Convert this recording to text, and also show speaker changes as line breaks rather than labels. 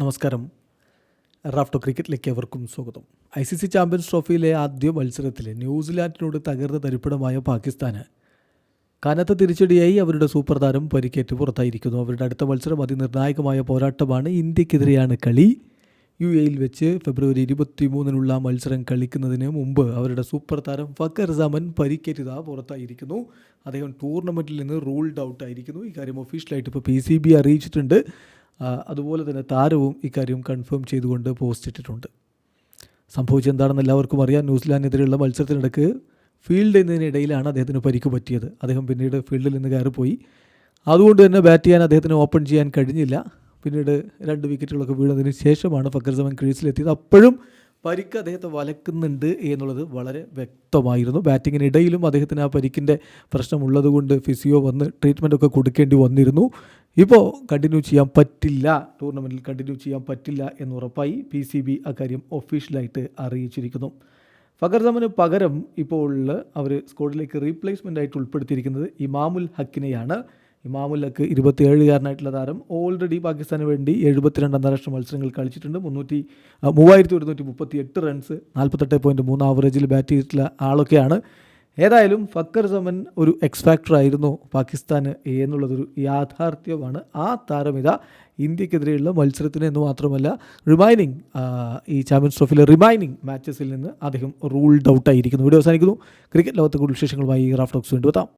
നമസ്കാരം. റാഫ്റ്റോ ക്രിക്കറ്റിലേക്ക് അവർക്കും സ്വാഗതം. ഐ സി സി ചാമ്പ്യൻസ് ട്രോഫിയിലെ ആദ്യ മത്സരത്തിൽ ന്യൂസിലാൻഡിനോട് തകർന്ന തരിപ്പിടമായ പാകിസ്ഥാന് കനത്ത തിരിച്ചടിയായി അവരുടെ സൂപ്പർ താരം പരിക്കേറ്റ് പുറത്തായിരിക്കുന്നു. അവരുടെ അടുത്ത മത്സരം അതിനിർണായകമായ പോരാട്ടമാണ് ഇന്ത്യക്കെതിരെയാണ് കളി. യു എയിൽ വെച്ച് ഫെബ്രുവരി ഇരുപത്തി മൂന്നിനുള്ള മത്സരം കളിക്കുന്നതിന് മുമ്പ് അവരുടെ സൂപ്പർ താരം ഫക്കർ സമൻ പരിക്കേറ്റതാ പുറത്തായിരിക്കുന്നു. അദ്ദേഹം ടൂർണമെന്റിൽ നിന്ന് റൂൾഡ് ഔട്ട് ആയിരിക്കുന്നു. ഇക്കാര്യം ഒഫീഷ്യലായിട്ട് ഇപ്പോൾ പി സി ബി അറിയിച്ചിട്ടുണ്ട്. അതുപോലെ തന്നെ താരവും ഇക്കാര്യം കൺഫേം ചെയ്തുകൊണ്ട് പോസ്റ്റ് ഇട്ടിട്ടുണ്ട്. സംഭവിച്ചെന്താണെന്ന് എല്ലാവർക്കും അറിയാം. ന്യൂസിലാൻഡിനെതിരെയുള്ള മത്സരത്തിനിടക്ക് ഫീൽഡ് എന്നതിനിടയിലാണ് അദ്ദേഹത്തിന് പരിക്ക് പറ്റിയത്. അദ്ദേഹം പിന്നീട് ഫീൽഡിൽ നിന്ന് കയറിപ്പോയി. അതുകൊണ്ട് തന്നെ ബാറ്റ് ചെയ്യാൻ അദ്ദേഹത്തിന് ഓപ്പൺ ചെയ്യാൻ കഴിഞ്ഞില്ല. പിന്നീട് രണ്ട് വിക്കറ്റുകളൊക്കെ വീണതിന് ശേഷമാണ് ഫക്കർ സമൻ ക്രീസിലെത്തിയത്. അപ്പോഴും പരിക്ക് അദ്ദേഹത്തെ വലക്കുന്നുണ്ട് എന്നുള്ളത് വളരെ വ്യക്തമായിരുന്നു. ബാറ്റിങ്ങിനിടയിലും അദ്ദേഹത്തിന് ആ പരിക്കിന്റെ പ്രശ്നമുള്ളതുകൊണ്ട് ഫിസിയോ വന്ന് ട്രീറ്റ്മെന്റൊക്കെ കൊടുക്കേണ്ടി വന്നിരുന്നു. ഇപ്പോൾ കണ്ടിന്യൂ ചെയ്യാൻ പറ്റില്ല ടൂർണമെന്റിൽ കണ്ടിന്യൂ ചെയ്യാൻ പറ്റില്ല എന്ന് ഉറപ്പായി പി സി ബി അക്കാര്യം ഒഫീഷ്യലായിട്ട് അറിയിച്ചിരിക്കുന്നു. ഫഖർ സമന് പകരം ഇപ്പോൾ അവർ സ്കോഡിലേക്ക് റീപ്ലേസ്മെന്റ് ആയിട്ട് ഉൾപ്പെടുത്തിയിരിക്കുന്നത് ഇമാമുൽ ഹക്കിനെയാണ്. ഇമാമുൽ ഹക്ക് ഇരുപത്തിയേഴുകാരനായിട്ടുള്ള താരം. ഓൾറെഡി പാകിസ്ഥാന് വേണ്ടി എഴുപത്തിരണ്ട് അന്താരാഷ്ട്ര മത്സരങ്ങൾ കളിച്ചിട്ടുണ്ട്. മുന്നൂറ്റി മൂവായിരത്തി ഒരുന്നൂറ്റി മുപ്പത്തി എട്ട് റൺസ് നാൽപ്പത്തെട്ട് പോയിന്റ് മൂന്ന് ആവറേജിൽ ബാറ്റ് ചെയ്തിട്ടുള്ള ആളൊക്കെയാണ്. ഏതായാലും ഫക്കർ സമൻ ഒരു എക്സ് ഫാക്ടർ ആയിരുന്നു പാകിസ്ഥാന് എന്നുള്ളതൊരു യാഥാർത്ഥ്യമാണ്. ആ താരമിത ഇന്ത്യക്കെതിരെയുള്ള മത്സരത്തിന് എന്ന് മാത്രമല്ല റിമൈനിങ് ഈ ചാമ്പ്യൻസ് ട്രോഫിയിലെ റിമൈനിങ് മാച്ചസിൽ നിന്ന് അദ്ദേഹം റൂൾഡ് ഔട്ടായിരിക്കുന്നു വീഡിയോ അവസാനിക്കുന്നു. ക്രിക്കറ്റ് ലോകത്തെ കൂടുതൽ വിശേഷങ്ങളുമായി റാഫ്റ്റോക്സ് വേണ്ടി എത്താം.